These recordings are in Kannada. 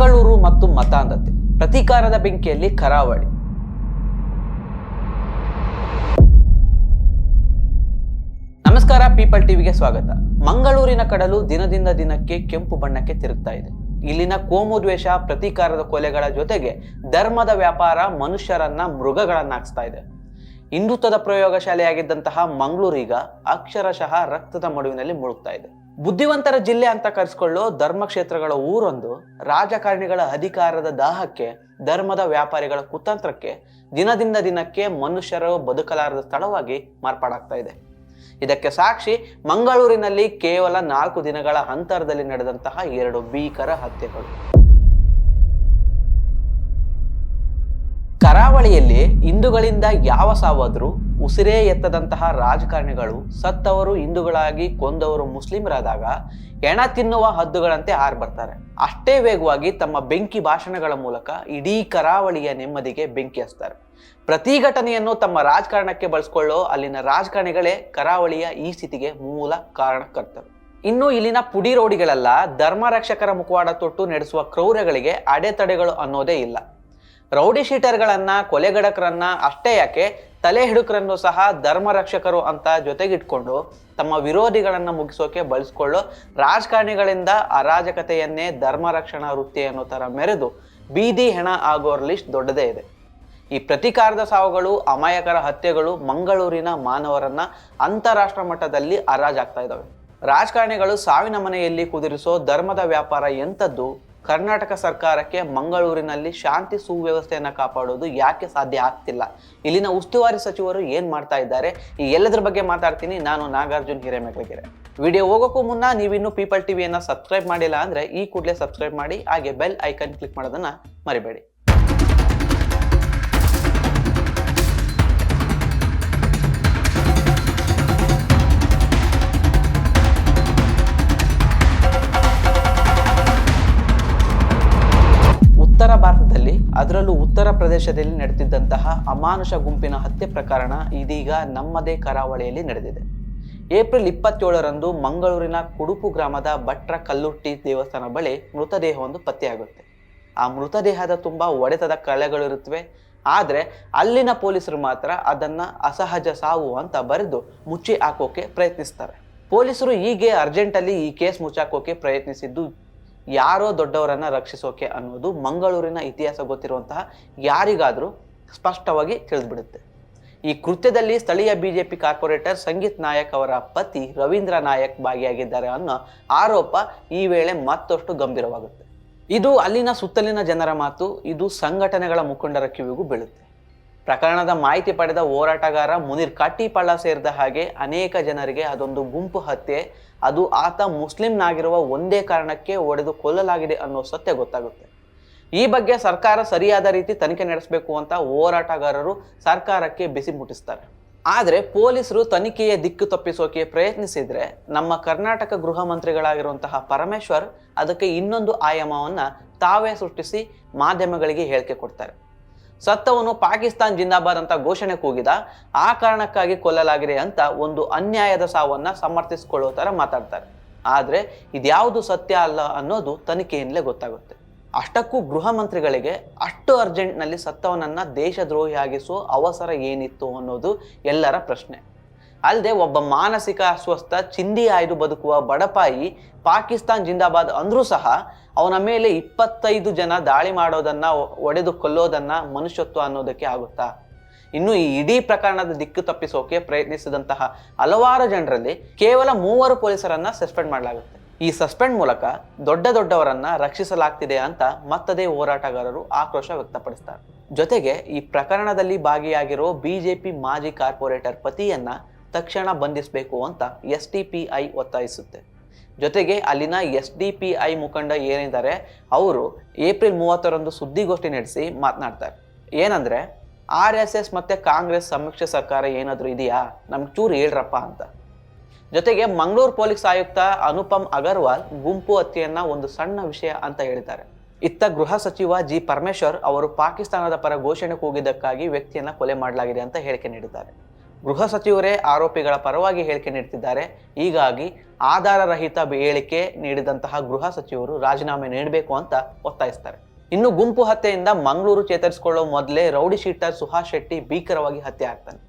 ಮಂಗಳೂರು ಮತ್ತು ಮತಾಂಧತೆ. ಪ್ರತೀಕಾರದ ಬೆಂಕಿಯಲ್ಲಿ ಕರಾವಳಿ. ನಮಸ್ಕಾರ, ಪೀಪಲ್ ಟಿವಿಗೆ ಸ್ವಾಗತ. ಮಂಗಳೂರಿನ ಕಡಲು ದಿನದಿಂದ ದಿನಕ್ಕೆ ಕೆಂಪು ಬಣ್ಣಕ್ಕೆ ತಿರುಗ್ತಾ ಇದೆ. ಇಲ್ಲಿನ ಕೋಮು ದ್ವೇಷ, ಪ್ರತೀಕಾರದ ಕೊಲೆಗಳ ಜೊತೆಗೆ ಧರ್ಮದ ವ್ಯಾಪಾರ ಮನುಷ್ಯರನ್ನ ಮೃಗಗಳನ್ನಾಗಿಸ್ತಾ ಇದೆ. ಹಿಂದುತ್ವದ ಪ್ರಯೋಗಶಾಲೆಯಾಗಿದ್ದಂತಹ ಮಂಗಳೂರೀಗ ಅಕ್ಷರಶಃ ರಕ್ತದ ಮಡುವಿನಲ್ಲಿ ಮುಳುಗ್ತಾ ಇದೆ. ಬುದ್ಧಿವಂತರ ಜಿಲ್ಲೆ ಅಂತ ಕರೆಸ್ಕೊಳ್ಳೋ ಧರ್ಮಕ್ಷೇತ್ರಗಳ ಊರೊಂದು, ರಾಜಕಾರಣಿಗಳ ಅಧಿಕಾರದ ದಾಹಕ್ಕೆ, ಧರ್ಮದ ವ್ಯಾಪಾರಿಗಳ ಕುತಂತ್ರಕ್ಕೆ, ದಿನದಿಂದ ದಿನಕ್ಕೆ ಮನುಷ್ಯರು ಬದುಕಲಾರದ ಸ್ಥಳವಾಗಿ ಮಾರ್ಪಾಡಾಗ್ತಾ ಇದೆ. ಇದಕ್ಕೆ ಸಾಕ್ಷಿ ಮಂಗಳೂರಿನಲ್ಲಿ ಕೇವಲ ನಾಲ್ಕು ದಿನಗಳ ಅಂತರದಲ್ಲಿ ನಡೆದಂತಹ ಎರಡು ಭೀಕರ ಹತ್ಯೆಗಳು. ಕರಾವಳಿಯಲ್ಲಿ ಹಿಂದೂಗಳಿಂದ ಯಾವ ಸಾವಾದ್ರೂ ಉಸಿರೇ ಎತ್ತದಂತಹ ರಾಜಕಾರಣಿಗಳು ಸತ್ತವರು, ಹಿಂದೂಗಳಾಗಿ ಕೊಂದವರು, ಮುಸ್ಲಿಮರಾದಾಗ ಹೆಣ ತಿನ್ನುವ ಹದ್ದುಗಳಂತೆ ಹಾರ್ ಬರ್ತಾರೆ. ಅಷ್ಟೇ ವೇಗವಾಗಿ ತಮ್ಮ ಬೆಂಕಿ ಭಾಷಣಗಳ ಮೂಲಕ ಇಡೀ ಕರಾವಳಿಯ ನೆಮ್ಮದಿಗೆ ಬೆಂಕಿ ಹಚ್ತಾರೆ. ಪ್ರತಿಭಟನೆಯನ್ನು ತಮ್ಮ ರಾಜಕಾರಣಕ್ಕೆ ಬಳಸ್ಕೊಳ್ಳೋ ಅಲ್ಲಿನ ರಾಜಕಾರಣಿಗಳೇ ಕರಾವಳಿಯ ಈ ಸ್ಥಿತಿಗೆ ಮೂಲ ಕಾರಣಕರ್ತರು. ಇನ್ನು ಇಲ್ಲಿನ ಪುಡಿ ರೋಡಿಗಳೆಲ್ಲ ಧರ್ಮ ರಕ್ಷಕರ ಮುಖವಾಡ ತೊಟ್ಟು ನಡೆಸುವ ಕ್ರೌರ್ಯಗಳಿಗೆ ಅಡೆತಡೆಗಳು ಅನ್ನೋದೇ ಇಲ್ಲ. ರೌಡಿ ಶೀಟರ್ಗಳನ್ನ ಕೊಲೆಗಡಕರನ್ನ ಅಷ್ಟೇ ಯಾಕೆ, ತಲೆ ಹಿಡುಕರನ್ನು ಸಹ ಧರ್ಮ ರಕ್ಷಕರು ಅಂತ ಜೊತೆಗಿಟ್ಕೊಂಡು ತಮ್ಮ ವಿರೋಧಿಗಳನ್ನ ಮುಗಿಸೋಕೆ ಬಳಸ್ಕೊಳ್ಳೋ ರಾಜಕಾರಣಿಗಳಿಂದ ಅರಾಜಕತೆಯನ್ನೇ ಧರ್ಮ ರಕ್ಷಣಾ ವೃತ್ತಿ ಅನ್ನೋ ತರ ಮೆರೆದು ಬೀದಿ ಹೆಣ ಆಗೋರ್ ಲಿಸ್ಟ್ ದೊಡ್ಡದೇ ಇದೆ. ಈ ಪ್ರತಿಕಾರದ ಸಾವುಗಳು, ಅಮಾಯಕರ ಹತ್ಯೆಗಳು ಮಂಗಳೂರಿನ ಮಾನವರನ್ನ ಅಂತಾರಾಷ್ಟ್ರ ಮಟ್ಟದಲ್ಲಿ ಹರಾಜಾಗ್ತಾ ಇದ್ದಾವೆ ರಾಜಕಾರಣಿಗಳು ಸಾವಿನ ಮನೆಯಲ್ಲಿ ಕುದುರಿಸೋ ಧರ್ಮದ ವ್ಯಾಪಾರ ಎಂಥದ್ದು ಕರ್ನಾಟಕ ಸರ್ಕಾರಕ್ಕೆ ಮಂಗಳೂರಿನಲ್ಲಿ ಶಾಂತಿ ಸುವ್ಯವಸ್ಥೆಯನ್ನು ಕಾಪಾಡೋದು ಯಾಕೆ ಸಾಧ್ಯ ಆಗ್ತಿಲ್ಲ? ಇಲ್ಲಿನ ಉಸ್ತುವಾರಿ ಸಚಿವರು ಏನು ಮಾಡ್ತಾ ಇದ್ದಾರೆ? ಈ ಎಲ್ಲದರ ಬಗ್ಗೆ ಮಾತಾಡ್ತೀನಿ. ನಾನು ನಾಗಾರ್ಜುನ್ ಹಿರೇಮೆಗಳಗೆರೆ ವಿಡಿಯೋ ಹೋಗೋಕ್ಕೂ ಮುನ್ನ ನೀವಿನ್ನೂ ಪೀಪಲ್ ಟಿವಿಯನ್ನು ಸಬ್ಸ್ಕ್ರೈಬ್ ಮಾಡಿಲ್ಲ ಅಂದರೆ ಈ ಕೂಡಲೇ ಸಬ್ಸ್ಕ್ರೈಬ್ ಮಾಡಿ, ಹಾಗೆ ಬೆಲ್ ಐಕನ್ ಕ್ಲಿಕ್ ಮಾಡೋದನ್ನು ಮರಿಬೇಡಿ. ಉತ್ತರ ಭಾರತದಲ್ಲಿ, ಅದರಲ್ಲೂ ಉತ್ತರ ಪ್ರದೇಶದಲ್ಲಿ ನಡೆದಿದ್ದಂತಹ ಅಮಾನುಷ ಗುಂಪಿನ ಹತ್ಯೆ ಪ್ರಕರಣ ಇದೀಗ ನಮ್ಮದೇ ಕರಾವಳಿಯಲ್ಲಿ ನಡೆದಿದೆ. ಏಪ್ರಿಲ್ ಇಪ್ಪತ್ತೇಳರಂದು ಮಂಗಳೂರಿನ ಕುಡುಪು ಗ್ರಾಮದ ಭಟ್ರ ಕಲ್ಲುಟ್ಟಿ ದೇವಸ್ಥಾನ ಬಳಿ ಮೃತದೇಹವೊಂದು ಪತ್ತೆಯಾಗುತ್ತೆ. ಆ ಮೃತದೇಹದ ತುಂಬ ಒಡೆತದ ಕಳೆಗಳಿರುತ್ತವೆ ಆದರೆ ಅಲ್ಲಿನ ಪೊಲೀಸರು ಮಾತ್ರ ಅದನ್ನ ಅಸಹಜ ಸಾವು ಅಂತ ಬರೆದು ಮುಚ್ಚಿ ಹಾಕೋಕೆ ಪ್ರಯತ್ನಿಸ್ತಾರೆ. ಪೊಲೀಸರು ಹೀಗೆ ಅರ್ಜೆಂಟಲ್ಲಿ ಈ ಕೇಸ್ ಮುಚ್ಚಾಕೋಕೆ ಪ್ರಯತ್ನಿಸಿದ್ದು ಯಾರೋ ದೊಡ್ಡವರನ್ನ ರಕ್ಷಿಸೋಕೆ ಅನ್ನೋದು ಮಂಗಳೂರಿನ ಇತಿಹಾಸ ಗೊತ್ತಿರುವಂತಹ ಯಾರಿಗಾದರೂ ಸ್ಪಷ್ಟವಾಗಿ ತಿಳಿದ್ಬಿಡುತ್ತೆ. ಈ ಕೃತ್ಯದಲ್ಲಿ ಸ್ಥಳೀಯ ಬಿಜೆಪಿ ಕಾರ್ಪೊರೇಟರ್ ಸಂಗೀತ್ ನಾಯಕ್ ಅವರ ಪತಿ ರವೀಂದ್ರ ನಾಯಕ್ ಭಾಗಿಯಾಗಿದ್ದಾರೆ ಅನ್ನೋ ಆರೋಪ ಈ ವೇಳೆ ಮತ್ತಷ್ಟು ಗಂಭೀರವಾಗುತ್ತೆ. ಇದು ಅಲ್ಲಿನ ಸುತ್ತಲಿನ ಜನರ ಮಾತು, ಇದು ಸಂಘಟನೆಗಳ ಮುಖಂಡರ ಕಿವಿಗೂ ಬೀಳುತ್ತೆ. ಪ್ರಕರಣದ ಮಾಹಿತಿ ಪಡೆದ ಹೋರಾಟಗಾರ ಮುನಿರ್ ಕಟ್ಟಿಪಳ್ಳ ಸೇರಿದ ಹಾಗೆ ಅನೇಕ ಜನರಿಗೆ ಅದೊಂದು ಗುಂಪು ಹತ್ಯೆ ಅದು ಆತ ಮುಸ್ಲಿಂನಾಗಿರುವ ಒಂದೇ ಕಾರಣಕ್ಕೆ ಒಡೆದು ಕೊಲ್ಲಲಾಗಿದೆ ಅನ್ನೋ ಸತ್ಯ ಗೊತ್ತಾಗುತ್ತೆ. ಈ ಬಗ್ಗೆ ಸರ್ಕಾರ ಸರಿಯಾದ ರೀತಿ ತನಿಖೆ ನಡೆಸಬೇಕು ಅಂತ ಹೋರಾಟಗಾರರು ಸರ್ಕಾರಕ್ಕೆ ಬಿಸಿ ಮುಟ್ಟಿಸ್ತಾರೆ. ಆದರೆ ಪೊಲೀಸರು ತನಿಖೆಯ ದಿಕ್ಕು ತಪ್ಪಿಸೋಕೆ ಪ್ರಯತ್ನಿಸಿದ್ರೆ ನಮ್ಮ ಕರ್ನಾಟಕ ಗೃಹ ಮಂತ್ರಿಗಳಾಗಿರುವಂತಹ ಪರಮೇಶ್ವರ್ ಅದಕ್ಕೆ ಇನ್ನೊಂದು ಆಯಾಮವನ್ನು ತಾವೇ ಸೃಷ್ಟಿಸಿ ಮಾಧ್ಯಮಗಳಿಗೆ ಹೇಳಿಕೆ ಕೊಡ್ತಾರೆ. ಸತ್ತವನು ಪಾಕಿಸ್ತಾನ್ ಜಿಂದಾಬಾದ್ ಅಂತ ಘೋಷಣೆ ಕೂಗಿದ, ಆ ಕಾರಣಕ್ಕಾಗಿ ಕೊಲ್ಲಲಾಗಿದೆ ಅಂತ ಒಂದು ಅನ್ಯಾಯದ ಸಾವನ್ನ ಸಮರ್ಥಿಸಿಕೊಳ್ಳೋ ತರ ಮಾತಾಡ್ತಾರೆ. ಆದ್ರೆ ಇದ್ಯಾವುದು ಸತ್ಯ ಅಲ್ಲ ಅನ್ನೋದು ತನಿಖೆಯಿಂದಲೇ ಗೊತ್ತಾಗುತ್ತೆ. ಅಷ್ಟಕ್ಕೂ ಗೃಹ ಮಂತ್ರಿಗಳಿಗೆ ಅಷ್ಟು ಅರ್ಜೆಂಟ್ನಲ್ಲಿ ಸತ್ತವನನ್ನ ದೇಶದ್ರೋಹಿಯಾಗಿಸುವ ಅವಸರ ಏನಿತ್ತು ಅನ್ನೋದು ಎಲ್ಲರ ಪ್ರಶ್ನೆ. ಅಲ್ಲದೆ ಒಬ್ಬ ಮಾನಸಿಕ ಅಸ್ವಸ್ಥ, ಚಿಂದಿ ಆಯ್ದು ಬದುಕುವ ಬಡಪಾಯಿ ಪಾಕಿಸ್ತಾನ್ ಜಿಂದಾಬಾದ್ ಅಂದ್ರೂ ಸಹ ಅವನ ಮೇಲೆ ಇಪ್ಪತ್ತೈದು ಜನ ದಾಳಿ ಮಾಡೋದನ್ನ, ಒಡೆದು ಕೊಲ್ಲೋದನ್ನ ಮನುಷ್ಯತ್ವ ಅನ್ನೋದಕ್ಕೆ ಆಗುತ್ತಾ? ಇನ್ನು ಈ ಇಡೀ ಪ್ರಕರಣದ ದಿಕ್ಕು ತಪ್ಪಿಸೋಕೆ ಪ್ರಯತ್ನಿಸಿದಂತಹ ಹಲವಾರು ಜನರಲ್ಲಿ ಕೇವಲ ಮೂವರು ಪೊಲೀಸರನ್ನ ಸಸ್ಪೆಂಡ್ ಮಾಡಲಾಗುತ್ತೆ. ಈ ಸಸ್ಪೆಂಡ್ ಮೂಲಕ ದೊಡ್ಡ ದೊಡ್ಡವರನ್ನ ರಕ್ಷಿಸಲಾಗ್ತಿದೆ ಅಂತ ಮತ್ತದೇ ಹೋರಾಟಗಾರರು ಆಕ್ರೋಶ ವ್ಯಕ್ತಪಡಿಸ್ತಾರೆ. ಜೊತೆಗೆ ಈ ಪ್ರಕರಣದಲ್ಲಿ ಭಾಗಿಯಾಗಿರೋ ಬಿಜೆಪಿ ಮಾಜಿ ಕಾರ್ಪೊರೇಟರ್ ಪತಿಯನ್ನ ತಕ್ಷಣ ಬಂಧಿಸಬೇಕು ಅಂತ ಎಸ್ ಟಿ ಪಿ ಐ ಒತ್ತಾಯಿಸುತ್ತೆ. ಜೊತೆಗೆ ಅಲ್ಲಿನ ಎಸ್ ಡಿ ಪಿ ಐ ಮುಖಂಡ ಏನಿದ್ದಾರೆ, ಅವರು ಏಪ್ರಿಲ್ ಮೂವತ್ತರಂದು ಸುದ್ದಿಗೋಷ್ಠಿ ನಡೆಸಿ ಮಾತನಾಡ್ತಾರೆ. ಏನಂದ್ರೆ, ಆರ್ ಎಸ್ ಎಸ್ ಮತ್ತೆ ಕಾಂಗ್ರೆಸ್ ಸಮ್ಮಿಶ್ರ ಸರ್ಕಾರ ಏನಾದರೂ ಇದೆಯಾ? ನಮ್ಗೆ ಚೂರು ಹೇಳ್ರಪ್ಪ ಅಂತ. ಜೊತೆಗೆ ಮಂಗಳೂರು ಪೊಲೀಸ್ ಆಯುಕ್ತ ಅನುಪಮ್ ಅಗರ್ವಾಲ್ ಗುಂಪು ಹತ್ಯೆಯನ್ನ ಒಂದು ಸಣ್ಣ ವಿಷಯ ಅಂತ ಹೇಳಿದ್ದಾರೆ. ಇತ್ತ ಗೃಹ ಸಚಿವ ಜಿ ಪರಮೇಶ್ವರ್ ಅವರು ಪಾಕಿಸ್ತಾನದ ಪರ ಘೋಷಣೆ ಕೂಗಿದ್ದಕ್ಕಾಗಿ ವ್ಯಕ್ತಿಯನ್ನ ಕೊಲೆ ಮಾಡಲಾಗಿದೆ ಅಂತ ಹೇಳಿಕೆ ನೀಡಿದ್ದಾರೆ. ಗೃಹ ಸಚಿವರೇ ಆರೋಪಿಗಳ ಪರವಾಗಿ ಹೇಳಿಕೆ ನೀಡುತ್ತಿದ್ದಾರೆ ಹೀಗಾಗಿ ಆಧಾರರಹಿತ ಹೇಳಿಕೆ ನೀಡಿದಂತಹ ಗೃಹ ಸಚಿವರು ರಾಜೀನಾಮೆ ನೀಡಬೇಕು ಅಂತ ಒತ್ತಾಯಿಸ್ತಾರೆ. ಇನ್ನು ಗುಂಪು ಹತ್ಯೆಯಿಂದ ಮಂಗಳೂರು ಚೇತರಿಸಿಕೊಳ್ಳುವ ಮೊದಲೇ ರೌಡಿ ಶೀಟರ್ ಸುಹಾಸ್ ಶೆಟ್ಟಿ ಭೀಕರವಾಗಿ ಹತ್ಯೆ ಆಗ್ತಾನೆ.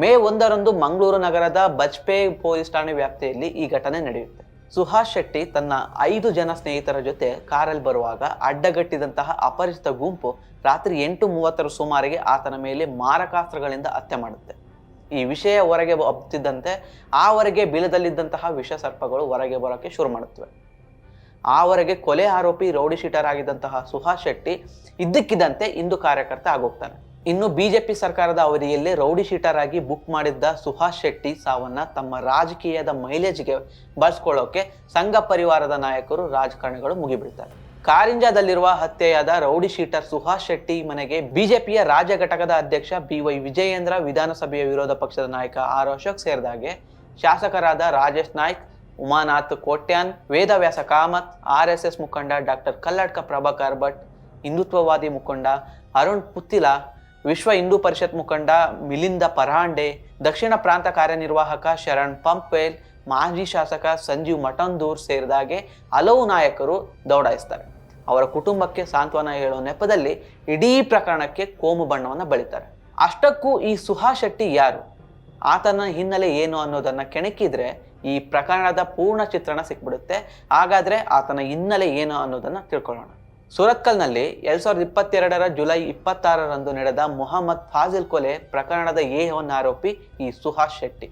ಮೇ ಒಂದರಂದು ಮಂಗಳೂರು ನಗರದ ಬಜ್ಪೆ ಪೊಲೀಸ್ ಠಾಣೆ ವ್ಯಾಪ್ತಿಯಲ್ಲಿ ಈ ಘಟನೆ ನಡೆಯುತ್ತೆ. ಸುಹಾಸ್ ಶೆಟ್ಟಿ ತನ್ನ ಐದು ಜನ ಸ್ನೇಹಿತರ ಜೊತೆ ಕಾರಲ್ಲಿ ಬರುವಾಗ ಅಡ್ಡಗಟ್ಟಿದಂತಹ ಅಪರಿಚಿತ ಗುಂಪು ರಾತ್ರಿ ಎಂಟು ಮೂವತ್ತರ ಸುಮಾರಿಗೆ ಆತನ ಮೇಲೆ ಮಾರಕಾಸ್ತ್ರಗಳಿಂದ ಹತ್ಯೆ ಮಾಡುತ್ತೆ. ಈ ವಿಷಯ ಹೊರಗೆ ಹಬ್ಬುತ್ತಿದ್ದಂತೆ ಆವರೆಗೆ ಬಿಲದಲ್ಲಿದ್ದಂತಹ ವಿಷ ಸರ್ಪಗಳು ಹೊರಗೆ ಬರೋಕ್ಕೆ ಶುರು ಮಾಡುತ್ತವೆ. ಆವರೆಗೆ ಕೊಲೆ ಆರೋಪಿ ರೌಡಿ ಶೀಟರ್ ಆಗಿದ್ದಂತಹ ಸುಹಾಸ್ ಶೆಟ್ಟಿ ಇದ್ದಕ್ಕಿದ್ದಂತೆ ಇಂದು ಕಾರ್ಯಕರ್ತ ಆಗೋಗ್ತಾನೆ. ಇನ್ನು ಬಿಜೆಪಿ ಸರ್ಕಾರದ ಅವಧಿಯಲ್ಲಿ ರೌಡಿ ಶೀಟರ್ ಆಗಿ ಬುಕ್ ಮಾಡಿದ್ದ ಸುಹಾಸ್ ಶೆಟ್ಟಿ ಸಾವನ್ನ ತಮ್ಮ ರಾಜಕೀಯದ ಮೈಲೇಜ್ಗೆ ಬಳಸ್ಕೊಳ್ಳೋಕೆ ಸಂಘ ಪರಿವಾರದ ನಾಯಕರು ರಾಜಕಾರಣಿಗಳು ಮುಗಿಬಿಡ್ತಾರೆ. ಕಾರಿಂಜಾದಲ್ಲಿರುವ ಹತ್ಯೆಯಾದ ರೌಡಿ ಶೀಟರ್ ಸುಹಾಸ್ ಶೆಟ್ಟಿ ಮನೆಗೆ ಬಿಜೆಪಿಯ ರಾಜ್ಯ ಘಟಕದ ಅಧ್ಯಕ್ಷ ಬಿವೈ ವಿಜಯೇಂದ್ರ ವಿಧಾನಸಭೆಯ ವಿರೋಧ ಪಕ್ಷದ ನಾಯಕ ಆರ್ ಅಶೋಕ್ ಸೇರಿದಾಗೆ ಶಾಸಕರಾದ Rajesh Naik, Umanath Kotian, Vedavyasa Kamath R S S ಮುಖಂಡ ಡಾಕ್ಟರ್ ಕಲ್ಲಡ್ಕ ಪ್ರಭಾಕರ್ ಭಟ್, ಹಿಂದುತ್ವವಾದಿ ಮುಖಂಡ ಅರುಣ್ ಪುತ್ತಿಲ, ವಿಶ್ವ ಹಿಂದೂ ಪರಿಷತ್ ಮುಖಂಡ ಮಿಲಿಂದ ಪರಾಂಡೆ, ದಕ್ಷಿಣ ಪ್ರಾಂತ ಕಾರ್ಯನಿರ್ವಾಹಕ ಶರಣ್ ಪಂಪೇಲ್ ಮಾಜಿ ಶಾಸಕ ಸಂಜೀವ್ ಮಠಂದೂರ್ ಸೇರಿದಾಗೆ ಹಲವು ನಾಯಕರು ದೌಡಾಯಿಸ್ತಾರೆ ಅವರ ಕುಟುಂಬಕ್ಕೆ ಸಾಂತ್ವನ ಹೇಳೋ ನೆಪದಲ್ಲಿ ಇಡೀ ಪ್ರಕರಣಕ್ಕೆ ಕೋಮು ಬಣ್ಣವನ್ನು ಬಳಿತಾರೆ. ಅಷ್ಟಕ್ಕೂ ಈ ಸುಹಾ ಶೆಟ್ಟಿ ಯಾರು? ಆತನ ಹಿನ್ನೆಲೆ ಏನು ಅನ್ನೋದನ್ನು ಕೆಣಕಿದ್ರೆ ಈ ಪ್ರಕರಣದ ಪೂರ್ಣ ಚಿತ್ರಣ ಸಿಕ್ಬಿಡುತ್ತೆ. ಹಾಗಾದರೆ ಆತನ ಹಿನ್ನೆಲೆ ಏನು ಅನ್ನೋದನ್ನು ತಿಳ್ಕೊಳ್ಳೋಣ. ಸುರತ್ಕಲ್ನಲ್ಲಿ ಎರಡ್ ಸಾವಿರದ ಇಪ್ಪತ್ತೆರಡರ ಜುಲೈ ಇಪ್ಪತ್ತಾರರಂದು ನಡೆದ ಮೊಹಮ್ಮದ್ ಫಾಜಿಲ್ ಕೊಲೆ ಪ್ರಕರಣದ ಎ ಆರೋಪಿ ಈ ಸುಹಾಸ್ ಶೆಟ್ಟಿ.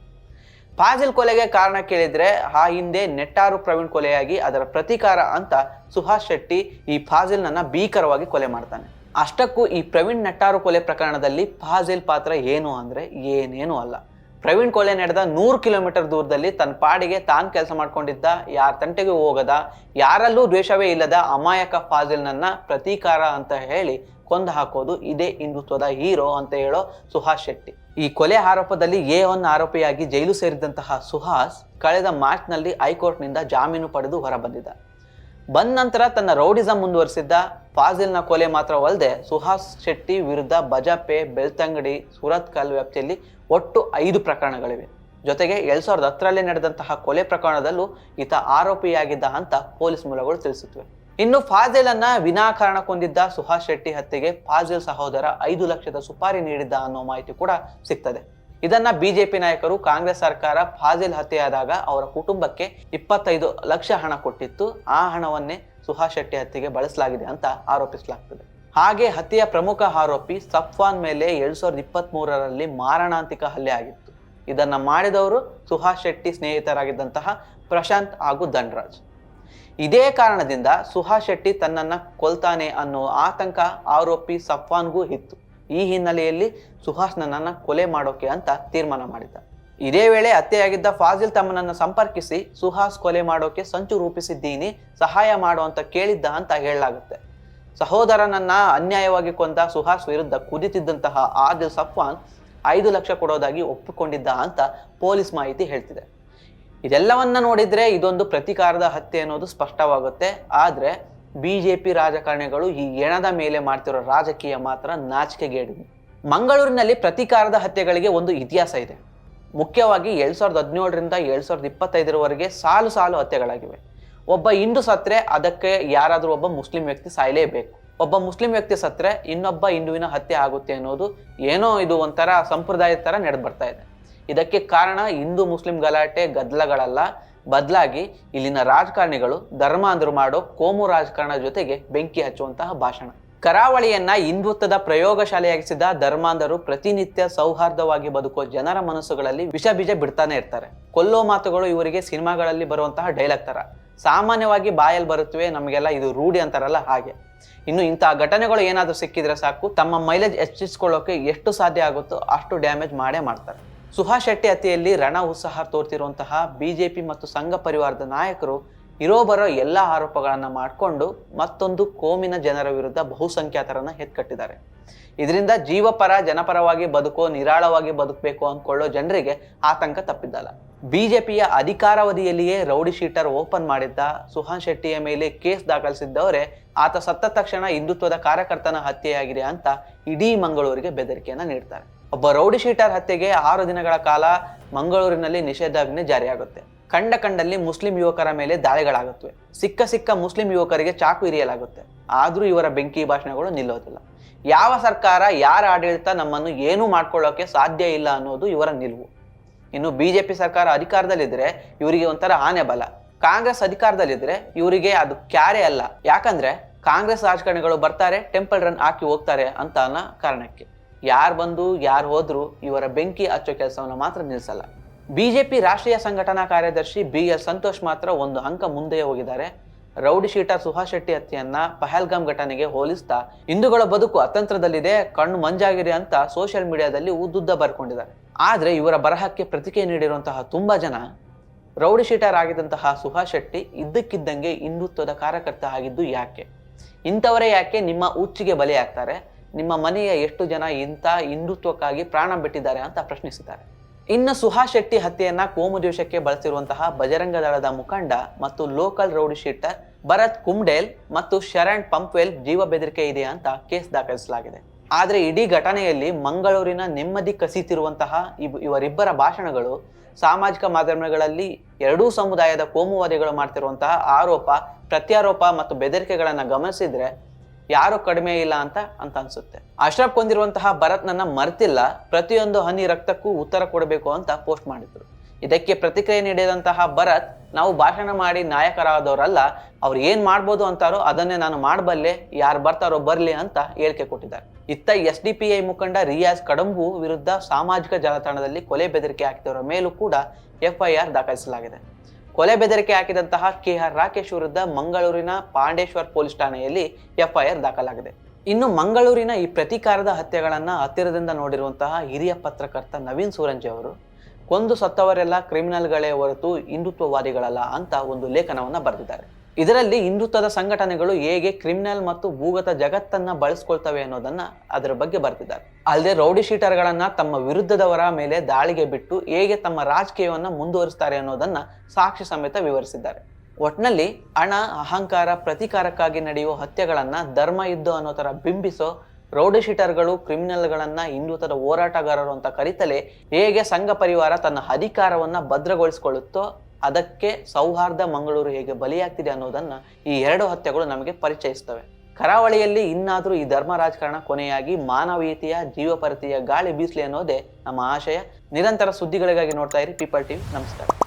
ಫಾಜಿಲ್ ಕೊಲೆಗೆ ಕಾರಣ ಕೇಳಿದ್ರೆ ಆ ಹಿಂದೆ ನೆಟ್ಟಾರು ಪ್ರವೀಣ್ ಕೊಲೆಯಾಗಿ ಅದರ ಪ್ರತೀಕಾರ ಅಂತ ಸುಹಾಸ್ ಶೆಟ್ಟಿ ಈ ಫಾಜಿಲ್ನನ್ನ ಭೀಕರವಾಗಿ ಕೊಲೆ ಮಾಡ್ತಾನೆ. ಅಷ್ಟಕ್ಕೂ ಈ ಪ್ರವೀಣ್ ನೆಟ್ಟಾರು ಕೊಲೆ ಪ್ರಕರಣದಲ್ಲಿ ಫಾಜಿಲ್ ಪಾತ್ರ ಏನು ಅಂದ್ರೆ ಏನೇನು ಅಲ್ಲ. ಪ್ರವೀಣ್ ಕೊಲೆ ನಡೆದ ನೂರು ಕಿಲೋಮೀಟರ್ ದೂರದಲ್ಲಿ ತನ್ನ ಪಾಡಿಗೆ ತಾನು ಕೆಲಸ ಮಾಡ್ಕೊಂಡಿದ್ದ, ಯಾರ ತಂಟೆಗೂ ಹೋಗದ, ಯಾರಲ್ಲೂ ದ್ವೇಷವೇ ಇಲ್ಲದ ಅಮಾಯಕ ಫಾಜಿಲ್ನನ್ನ ಪ್ರತೀಕಾರ ಅಂತ ಹೇಳಿ ಕೊಂದು ಹಾಕೋದು ಇದೇ ಹಿಂದುತ್ವದ ಹೀರೋ ಅಂತ ಹೇಳೋ ಸುಹಾಸ್ ಶೆಟ್ಟಿ. ಈ ಕೊಲೆ ಆರೋಪದಲ್ಲಿ ಎ ಒನ್ ಆರೋಪಿಯಾಗಿ ಜೈಲು ಸೇರಿದಂತಹ ಸುಹಾಸ್ ಕಳೆದ ಮಾರ್ಚ್ನಲ್ಲಿ ಹೈಕೋರ್ಟ್ನಿಂದ ಜಾಮೀನು ಪಡೆದು ಹೊರಬಂದಿದ್ದ. ಬಂದ ನಂತರ ತನ್ನ ರೌಡಿಸಂ ಮುಂದುವರಿಸಿದ್ದ, ಫಾಜಿಲ್ನ ಕೊಲೆ ಮಾತ್ರವಲ್ಲದೆ ಸುಹಾಸ್ ಶೆಟ್ಟಿ ವಿರುದ್ಧ ಬಜಪೆ ಬೆಳ್ತಂಗಡಿ ಸುರತ್ಕಲ್ ವ್ಯಾಪ್ತಿಯಲ್ಲಿ ಒಟ್ಟು ಐದು ಪ್ರಕರಣಗಳಿವೆ. ಜೊತೆಗೆ ಎರಡ್ ಸಾವಿರದ ಹತ್ತರಲ್ಲಿ ನಡೆದಂತಹ ಕೊಲೆ ಪ್ರಕರಣದಲ್ಲೂ ಈತ ಆರೋಪಿಯಾಗಿದ್ದ ಅಂತ ಪೊಲೀಸ್ ಮೂಲಗಳು ತಿಳಿಸುತ್ತವೆ. ಇನ್ನು ಫಾಜಿಲ್ ಅನ್ನ ವಿನಾಕಾರಣ ಕೊಂದಿದ್ದ ಸುಹಾಸ್ ಶೆಟ್ಟಿ ಹತ್ಯೆಗೆ ಫಾಜಿಲ್ ಸಹೋದರ ಐದು ಲಕ್ಷದ ಸುಪಾರಿ ನೀಡಿದ್ದ ಅನ್ನೋ ಮಾಹಿತಿ ಕೂಡ ಸಿಗ್ತದೆ. ಇದನ್ನ ಬಿಜೆಪಿ ನಾಯಕರು ಕಾಂಗ್ರೆಸ್ ಸರ್ಕಾರ ಫಾಜಿಲ್ ಹತ್ಯೆಯಾದಾಗ ಅವರ ಕುಟುಂಬಕ್ಕೆ ಇಪ್ಪತ್ತೈದು ಲಕ್ಷ ಹಣ ಕೊಟ್ಟಿತ್ತು. ಆ ಹಣವನ್ನೇ ಸುಹಾಸ್ ಶೆಟ್ಟಿ ಹತ್ಯೆಗೆ ಬಳಸಲಾಗಿದೆ ಅಂತ ಆರೋಪಿಸಲಾಗ್ತದೆ. ಹಾಗೆ ಹತ್ಯೆಯ ಪ್ರಮುಖ ಆರೋಪಿ ಸಫ್ವಾನ್ ಮೇಲೆ ಎರಡ್ ಸಾವಿರದ ಇಪ್ಪತ್ತ್ ಮೂರರಲ್ಲಿ ಮಾರಣಾಂತಿಕ ಹಲ್ಲೆ ಆಗಿತ್ತು. ಇದನ್ನ ಮಾಡಿದವರು ಸುಹಾಸ್ ಶೆಟ್ಟಿ ಸ್ನೇಹಿತರಾಗಿದ್ದಂತಹ ಪ್ರಶಾಂತ್ ಹಾಗೂ ಧನ್ರಾಜ್. ಇದೇ ಕಾರಣದಿಂದ ಸುಹಾಸ್ ಶೆಟ್ಟಿ ತನ್ನನ್ನ ಕೊಲ್ತಾನೆ ಅನ್ನೋ ಆತಂಕ ಆರೋಪಿ ಸಫ್ವಾನ್ಗೂ ಇತ್ತು. ಈ ಹಿನ್ನೆಲೆಯಲ್ಲಿ ಸುಹಾಸ್ ನನ್ನನ್ನು ಕೊಲೆ ಮಾಡೋಕೆ ಅಂತ ತೀರ್ಮಾನ ಮಾಡಿದ್ದ. ಇದೇ ವೇಳೆ ಹತ್ಯೆಯಾಗಿದ್ದ ಫಾಜಿಲ್ ತಮ್ಮನನ್ನು ಸಂಪರ್ಕಿಸಿ, ಸುಹಾಸ್ ಕೊಲೆ ಮಾಡೋಕೆ ಸಂಚು ರೂಪಿಸಿದ್ದೀನಿ, ಸಹಾಯ ಮಾಡೋ ಅಂತ ಕೇಳಿದ್ದ ಅಂತ ಹೇಳಲಾಗುತ್ತೆ. ಸಹೋದರನನ್ನ ಅನ್ಯಾಯವಾಗಿ ಕೊಂದ ಸುಹಾಸ್ ವಿರುದ್ಧ ಕುದಿತಿದ್ದಂತಹ ಆದಿಲ್ ಸಫ್ವಾನ್ ಐದು ಲಕ್ಷ ಕೊಡೋದಾಗಿ ಒಪ್ಪಿಕೊಂಡಿದ್ದ ಅಂತ ಪೊಲೀಸ್ ಮಾಹಿತಿ ಹೇಳ್ತಿದೆ. ಇದೆಲ್ಲವನ್ನ ನೋಡಿದ್ರೆ ಇದೊಂದು ಪ್ರತೀಕಾರದ ಹತ್ಯೆ ಅನ್ನೋದು ಸ್ಪಷ್ಟವಾಗುತ್ತೆ. ಆದ್ರೆ ಬಿಜೆಪಿ ರಾಜಕಾರಣಿಗಳು ಈ ಎಣದ ಮೇಲೆ ಮಾಡ್ತಿರೋ ರಾಜಕೀಯ ಮಾತ್ರ ನಾಚಿಕೆಗೇಡಿದೆ ಮಂಗಳೂರಿನಲ್ಲಿ ಪ್ರತೀಕಾರದ ಹತ್ಯೆಗಳಿಗೆ ಒಂದು ಇತಿಹಾಸ ಇದೆ. ಮುಖ್ಯವಾಗಿ ಎರಡ್ ಸಾವಿರದ ಹದಿನೇಳರಿಂದ ಎರಡ್ ಸಾವಿರದ ಇಪ್ಪತ್ತೈದರವರೆಗೆ ಸಾಲು ಸಾಲು ಹತ್ಯೆಗಳಾಗಿವೆ. ಒಬ್ಬ ಹಿಂದೂ ಸತ್ರೆ, ಅದಕ್ಕೆ ಯಾರಾದರೂ ಒಬ್ಬ ಮುಸ್ಲಿಂ ವ್ಯಕ್ತಿ ಸಾಯಲೇಬೇಕು. ಒಬ್ಬ ಮುಸ್ಲಿಂ ವ್ಯಕ್ತಿ ಸತ್ರೆ, ಇನ್ನೊಬ್ಬ ಹಿಂದುವಿನ ಹತ್ಯೆ ಆಗುತ್ತೆ ಅನ್ನೋದು ಏನೋ ಇದು ಒಂಥರ ಸಂಪ್ರದಾಯದ ಥರ ನಡೆದು ಬರ್ತಾ ಇದೆ. ಇದಕ್ಕೆ ಕಾರಣ ಹಿಂದೂ ಮುಸ್ಲಿಂ ಗಲಾಟೆ, ಗದ್ದಲಗಳಲ್ಲ. ಬದಲಾಗಿ ಇಲ್ಲಿನ ರಾಜಕಾರಣಿಗಳು ಧರ್ಮಾಂಧರು ಮಾಡೋ ಕೋಮು ರಾಜಕಾರಣ ಜೊತೆಗೆ ಬೆಂಕಿ ಹಚ್ಚುವಂತಹ ಭಾಷಣ. ಕರಾವಳಿಯನ್ನ ಹಿಂದುತ್ವದ ಪ್ರಯೋಗಶಾಲೆಯಾಗಿಸಿದ ಧರ್ಮಾಂಧರು ಪ್ರತಿನಿತ್ಯ ಸೌಹಾರ್ದವಾಗಿ ಬದುಕುವ ಜನರ ಮನಸ್ಸುಗಳಲ್ಲಿ ವಿಷ ಬೀಜ ಬಿಡ್ತಾನೆ ಇರ್ತಾರೆ. ಕೊಲ್ಲೋ ಮಾತುಗಳು ಇವರಿಗೆ ಸಿನಿಮಾಗಳಲ್ಲಿ ಬರುವಂತಹ ಡೈಲಾಗ್ ತರ. ಸಾಮಾನ್ಯವಾಗಿ ಬಾಯಲ್ಲಿ ಬರುತ್ತವೆ, ನಮಗೆಲ್ಲ ಇದು ರೂಢಿ ಅಂತಾರಲ್ಲ ಹಾಗೆ. ಇನ್ನು ಇಂತಹ ಘಟನೆಗಳು ಏನಾದರೂ ಸಿಕ್ಕಿದ್ರೆ ಸಾಕು, ತಮ್ಮ ಮೈಲೇಜ್ ಹೆಚ್ಚಿಸ್ಕೊಳ್ಳೋಕೆ ಎಷ್ಟು ಸಾಧ್ಯ ಆಗುತ್ತೋ ಅಷ್ಟು ಡ್ಯಾಮೇಜ್ ಮಾಡೇ ಮಾಡ್ತಾರೆ. ಸುಹಾಸ್ ಶೆಟ್ಟಿ ಹತ್ಯೆಯಲ್ಲಿ ರಣ ಉತ್ಸಾಹ ತೋರ್ತಿರುವಂತಹ ಬಿಜೆಪಿ ಮತ್ತು ಸಂಘ ಪರಿವಾರದ ನಾಯಕರು ಇರೋ ಬರೋ ಎಲ್ಲ ಆರೋಪಗಳನ್ನು ಮಾಡಿಕೊಂಡು ಮತ್ತೊಂದು ಕೋಮಿನ ಜನರ ವಿರುದ್ಧ ಬಹುಸಂಖ್ಯಾತರನ್ನು ಎತ್ಕಟ್ಟಿದ್ದಾರೆ. ಇದರಿಂದ ಜೀವಪರ, ಜನಪರವಾಗಿ ಬದುಕೋ, ನಿರಾಳವಾಗಿ ಬದುಕಬೇಕು ಅಂದ್ಕೊಳ್ಳೋ ಜನರಿಗೆ ಆತಂಕ ತಪ್ಪಿದ್ದಲ್ಲ. ಬಿಜೆಪಿಯ ಅಧಿಕಾರಾವಧಿಯಲ್ಲಿಯೇ ರೌಡಿ ಶೀಟರ್ ಓಪನ್ ಮಾಡಿದ್ದ ಸುಹಾನ್ ಶೆಟ್ಟಿಯ ಮೇಲೆ ಕೇಸ್ ದಾಖಲಿಸಿದ್ದವರೇ ಆತ ಸತ್ತ ತಕ್ಷಣ ಹಿಂದುತ್ವದ ಕಾರ್ಯಕರ್ತನ ಹತ್ಯೆಯಾಗಿದೆ ಅಂತ ಇಡೀ ಮಂಗಳೂರಿಗೆ ಬೆದರಿಕೆಯನ್ನು ನೀಡ್ತಾರೆ. ಒಬ್ಬ ರೌಡಿ ಶೀಟರ್ ಹತ್ಯೆಗೆ ಆರು ದಿನಗಳ ಕಾಲ ಮಂಗಳೂರಿನಲ್ಲಿ ನಿಷೇಧಾಜ್ಞೆ ಜಾರಿಯಾಗುತ್ತೆ. ಕಂಡ ಕಂಡಲ್ಲಿ ಮುಸ್ಲಿಂ ಯುವಕರ ಮೇಲೆ ದಾಳಿಗಳಾಗುತ್ತವೆ. ಸಿಕ್ಕ ಸಿಕ್ಕ ಮುಸ್ಲಿಂ ಯುವಕರಿಗೆ ಚಾಕು ಇರಿಯಲಾಗುತ್ತೆ ಆದರೂ ಇವರ ಬೆಂಕಿ ಭಾಷಣಗಳು ನಿಲ್ಲೋದಿಲ್ಲ. ಯಾವ ಸರ್ಕಾರ, ಯಾರ ಆಡಳಿತ ನಮ್ಮನ್ನು ಏನೂ ಮಾಡ್ಕೊಳ್ಳೋಕೆ ಸಾಧ್ಯ ಇಲ್ಲ ಅನ್ನೋದು ಇವರ ನಿಲುವು. ಇನ್ನು ಬಿಜೆಪಿ ಸರ್ಕಾರ ಅಧಿಕಾರದಲ್ಲಿದ್ದರೆ ಇವರಿಗೆ ಒಂಥರ ಆನೆ ಬಲ. ಕಾಂಗ್ರೆಸ್ ಅಧಿಕಾರದಲ್ಲಿದ್ದರೆ ಇವರಿಗೆ ಅದು ಕ್ಯಾರೆ ಅಲ್ಲ. ಯಾಕಂದ್ರೆ ಕಾಂಗ್ರೆಸ್ ರಾಜಕಾರಣಿಗಳು ಬರ್ತಾರೆ, ಟೆಂಪಲ್ ರನ್ ಹಾಕಿ ಹೋಗ್ತಾರೆ ಅಂತ ಅನ್ನೋ ಕಾರಣಕ್ಕೆ. ಯಾರು ಬಂದು, ಯಾರು ಹೋದ್ರು ಇವರ ಬೆಂಕಿ ಹಚ್ಚೋ ಕೆಲಸವನ್ನು ಮಾತ್ರ ನಿಲ್ಲಿಸಲ್ಲ ಬಿಜೆಪಿ ರಾಷ್ಟ್ರೀಯ ಸಂಘಟನಾ ಕಾರ್ಯದರ್ಶಿ ಬಿ ಎಸ್ ಸಂತೋಷ್ ಮಾತ್ರ ಒಂದು ಅಂಕ ಮುಂದೆ ಹೋಗಿದ್ದಾರೆ. ರೌಡಿ ಶೀಟರ್ ಸುಹಾಸ್ ಶೆಟ್ಟಿ ಹತ್ಯೆಯನ್ನ ಪಹಲ್ಗಾಮ್ ಘಟನೆಗೆ ಹೋಲಿಸ್ತಾ ಹಿಂದೂಗಳ ಬದುಕು ಅತಂತ್ರದಲ್ಲಿದೆ, ಕಣ್ಣು ಮಂಜಾಗಿರಿ ಅಂತ ಸೋಷಿಯಲ್ ಮೀಡಿಯಾದಲ್ಲಿ ಉದ್ದುದ್ದ ಬರ್ಕೊಂಡಿದ್ದಾರೆ. ಆದರೆ ಇವರ ಬರಹಕ್ಕೆ ಪ್ರತಿಕ್ರಿಯೆ ನೀಡಿರುವಂತಹ ತುಂಬಾ ಜನ ರೌಡಿ ಶೀಟರ್ ಆಗಿದ್ದಂತಹ ಸುಹಾಸ್ ಶೆಟ್ಟಿ ಇದ್ದಕ್ಕಿದ್ದಂಗೆ ಹಿಂದುತ್ವದ ಕಾರ್ಯಕರ್ತ ಆಗಿದ್ದು ಯಾಕೆ? ಇಂಥವರೇ ಯಾಕೆ ನಿಮ್ಮ ಉಚ್ಚಿಗೆ ಬಲಿಯಾಗ್ತಾರೆ? ನಿಮ್ಮ ಮನೆಯ ಎಷ್ಟು ಜನ ಇಂಥ ಹಿಂದುತ್ವಕ್ಕಾಗಿ ಪ್ರಾಣ ಬಿಟ್ಟಿದ್ದಾರೆ ಅಂತ ಪ್ರಶ್ನಿಸಿದ್ದಾರೆ. ಇನ್ನು ಸುಹಾಸ್ ಶೆಟ್ಟಿ ಹತ್ಯೆಯನ್ನ ಕೋಮುದ್ವೇಷಕ್ಕೆ ಬಳಸಿರುವಂತಹ ಬಜರಂಗ ದಳದ ಮುಖಂಡ ಮತ್ತು local rowdy sheeter Bharath Kumdel ಮತ್ತು ಶರಣ್ ಪಂಪ್ವೆಲ್ ಜೀವ ಬೆದರಿಕೆ ಇದೆ ಅಂತ ಕೇಸ್ ದಾಖಲಿಸಲಾಗಿದೆ. ಆದರೆ ಇಡೀ ಘಟನೆಯಲ್ಲಿ ಮಂಗಳೂರಿನ ನೆಮ್ಮದಿ ಕಸಿತಿರುವಂತಹ ಇವರಿಬ್ಬರ ಭಾಷಣಗಳು, ಸಾಮಾಜಿಕ ಮಾಧ್ಯಮಗಳಲ್ಲಿ ಎರಡೂ ಸಮುದಾಯದ ಕೋಮುವಾದಿಗಳು ಮಾಡ್ತಿರುವಂತಹ ಆರೋಪ, ಪ್ರತ್ಯಾರೋಪ ಮತ್ತು ಬೆದರಿಕೆಗಳನ್ನ ಗಮನಿಸಿದ್ರೆ ಯಾರು ಕಡಿಮೆ ಇಲ್ಲ ಅಂತ ಅಂತ ಅನ್ಸುತ್ತೆ. ಅಶ್ರಫ್ ಕೊಂದಿರುವಂತಹ ಭರತ್ ನನ್ನ ಮರ್ತಿಲ್ಲ, ಪ್ರತಿಯೊಂದು ಹನಿ ರಕ್ತಕ್ಕೂ ಉತ್ತರ ಕೊಡಬೇಕು ಅಂತ ಪೋಸ್ಟ್ ಮಾಡಿದ್ರು. ಇದಕ್ಕೆ ಪ್ರತಿಕ್ರಿಯೆ ನೀಡಿದಂತಹ ಭರತ್, ನಾವು ಭಾಷಣ ಮಾಡಿ ನಾಯಕರಾದವರಲ್ಲ, ಅವ್ರು ಏನ್ ಮಾಡ್ಬೋದು ಅಂತಾರೋ ಅದನ್ನೇ ನಾನು ಮಾಡಬಲ್ಲೆ, ಯಾರು ಬರ್ತಾರೋ ಬರ್ಲಿ ಅಂತ ಹೇಳಿಕೆ ಕೊಟ್ಟಿದ್ದಾರೆ. ಇತ್ತ ಎಸ್ ಡಿ ಪಿ ಐ ಮುಖಂಡ ರಿಯಾಜ್ ಕಡಂಬು ವಿರುದ್ಧ ಸಾಮಾಜಿಕ ಜಾಲತಾಣದಲ್ಲಿ ಕೊಲೆ ಬೆದರಿಕೆ ಹಾಕಿದವರ ಮೇಲೂ ಕೂಡ ಎಫ್ಐಆರ್ ದಾಖಲಿಸಲಾಗಿದೆ. ಕೊಲೆ ಬೆದರಿಕೆ ಹಾಕಿದಂತಹ ಕೆ ಆರ್ ರಾಕೇಶ್ ವಿರುದ್ಧ ಮಂಗಳೂರಿನ ಪಾಂಡೇಶ್ವರ್ ಪೊಲೀಸ್ ಠಾಣೆಯಲ್ಲಿ ಎಫ್ಐಆರ್ ದಾಖಲಾಗಿದೆ. ಇನ್ನು ಮಂಗಳೂರಿನ ಈ ಪ್ರತೀಕಾರದ ಹತ್ಯೆಗಳನ್ನ ಹತ್ತಿರದಿಂದ ನೋಡಿರುವಂತಹ ಹಿರಿಯ ಪತ್ರಕರ್ತ ನವೀನ್ ಸೂರಂಜಿ ಅವರು, ಕೊಂದು ಸತ್ತವರೆಲ್ಲ ಕ್ರಿಮಿನಲ್ಗಳೇ ಹೊರತು ಹಿಂದುತ್ವವಾದಿಗಳಲ್ಲ ಅಂತ ಒಂದು ಲೇಖನವನ್ನ ಬರೆದಿದ್ದಾರೆ. ಇದರಲ್ಲಿ ಹಿಂದುತ್ವದ ಸಂಘಟನೆಗಳು ಹೇಗೆ ಕ್ರಿಮಿನಲ್ ಮತ್ತು ಭೂಗತ ಜಗತ್ತನ್ನ ಬಳಸ್ಕೊಳ್ತವೆ ಅನ್ನೋದನ್ನ ಅದರ ಬಗ್ಗೆ ಬರ್ತಿದ್ದಾರೆ ಅಲ್ಲದೆ ರೌಡಿ ಶೀಟರ್ಗಳನ್ನ ತಮ್ಮ ವಿರುದ್ಧದವರ ಮೇಲೆ ದಾಳಿಗೆ ಬಿಟ್ಟು ಹೇಗೆ ತಮ್ಮ ರಾಜಕೀಯವನ್ನ ಮುಂದುವರಿಸ್ತಾರೆ ಅನ್ನೋದನ್ನ ಸಾಕ್ಷಿ ಸಮೇತ ವಿವರಿಸಿದ್ದಾರೆ. ಒಟ್ನಲ್ಲಿ ಹಣ, ಅಹಂಕಾರ, ಪ್ರತಿಕಾರಕ್ಕಾಗಿ ನಡೆಯುವ ಹತ್ಯೆಗಳನ್ನ ಧರ್ಮ, ಯುದ್ಧ ಅನ್ನೋ ತರ ಬಿಂಬಿಸೋ ರೌಡಿ ಶೀಟರ್ಗಳು, ಕ್ರಿಮಿನಲ್ಗಳನ್ನ ಹಿಂದುತ್ವದ ಹೋರಾಟಗಾರರು ಅಂತ ಕರೀತಲೇ ಹೇಗೆ ಸಂಘ ಪರಿವಾರ ತನ್ನ ಅಧಿಕಾರವನ್ನ ಭದ್ರಗೊಳಿಸಿಕೊಳ್ಳುತ್ತೋ ಅದಕ್ಕೆ ಸೌಹಾರ್ದ ಮಂಗಳೂರು ಹೇಗೆ ಬಲಿಯಾಗ್ತಿದೆ ಅನ್ನೋದನ್ನ ಈ ಎರಡು ಹತ್ಯೆಗಳು ನಮಗೆ ಪರಿಚಯಿಸ್ತವೆ. ಕರಾವಳಿಯಲ್ಲಿ ಇನ್ನಾದರೂ ಈ ಧರ್ಮ ರಾಜಕಾರಣ ಕೊನೆಯಾಗಿ ಮಾನವೀಯತೆಯ ಜೀವಪರತೆಯ ಗಾಳಿ ಬೀಸಲಿ ಅನ್ನೋದೇ ನಮ್ಮ ಆಶಯ. ನಿರಂತರ ಸುದ್ದಿಗಳಿಗಾಗಿ ನೋಡ್ತಾ ಇರಿ ಪೀಪಲ್ ಟಿವಿ ನಮಸ್ಕಾರ.